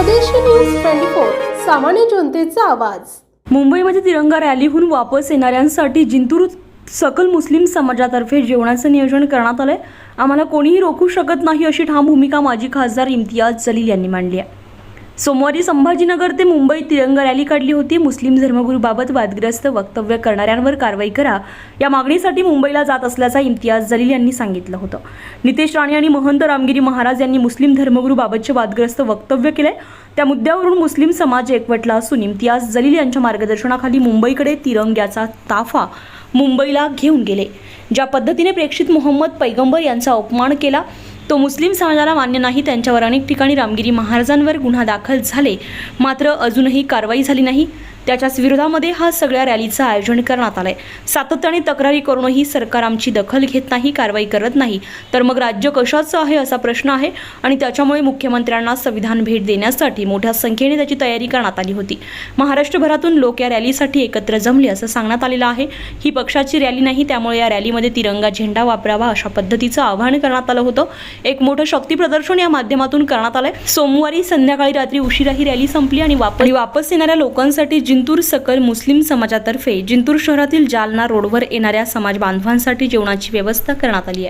स्वदेशी news twenty four सामान्य जनतेचा आवाज. मुंबईमध्ये तिरंगा रॅलीहून वापस येणाऱ्यांसाठी जिंतूर सकल मुस्लिम समाजातर्फे जेवणाचं नियोजन करण्यात आलंय. आम्हाला कोणीही रोखू शकत नाही अशी ठाम भूमिका माजी खासदार इम्तियाज जलील यांनी मांडली आहे. सोमवारी संभाजीनगर ते मुंबईत तिरंगा रॅली काढली होती. मुस्लिम धर्मगुरूबाबत वादग्रस्त वक्तव्य करणाऱ्यांवर कारवाई करा. या मागणीसाठी मुंबईला जात असल्याचा इम्तियाज जलील यांनी सांगितलं होतं. नितेश राणे आणि महंत रामगिरी महाराज यांनी मुस्लिम धर्मगुरूबाबतचे वादग्रस्त वक्तव्य केलंय. त्या मुद्द्यावरून मुस्लिम समाज एकवटला असून इम्तियाज जलील यांच्या मार्गदर्शनाखाली मुंबईकडे तिरंग्याचा ताफा मुंबईला घेऊन गेले. ज्या पद्धतीने प्रेक्षित मोहम्मद पैगंबर यांचा अपमान केला तो मुस्लिम समाजाला मान्य नाही त्यांच्यावर अनेक ठिकाणी रामगिरी महाराजांवर गुन्हा दाखल झाले. मात्र अजूनही कारवाई झाली नाही. त्याच्याच विरोधामध्ये हा सगळ्या रॅलीचं आयोजन करण्यात आलंय. सातत्याने तक्रारी करूनही सरकार आमची दखल घेत नाही कारवाई करत नाही. तर मग राज्य कशाचं आहे असा प्रश्न आहे आणि त्याच्यामुळे मुख्यमंत्र्यांना संविधान भेट देण्यासाठी मोठ्या संख्येने त्याची तयारी करण्यात आली होती. महाराष्ट्रभरातून लोक या रॅलीसाठी एकत्र जमले असं सांगण्यात आलेलं आहे. ही पक्षाची रॅली नाही त्यामुळे या रॅलीमध्ये तिरंगा झेंडा वापरावा अशा पद्धतीचं आवाहन करण्यात आलं होतं. एक मोठं शक्ती प्रदर्शन या माध्यमातून करण्यात आलंय. सोमवारी संध्याकाळी रात्री उशिरा ही रॅली संपली आणि वापस येणाऱ्या लोकांसाठी जिंतूर सकल मुस्लिम समाजातर्फे जिंतूर शहरातील जालना रोडवर येणाऱ्या समाज बांधवांसाठी जेवणाची व्यवस्था करण्यात आली आहे.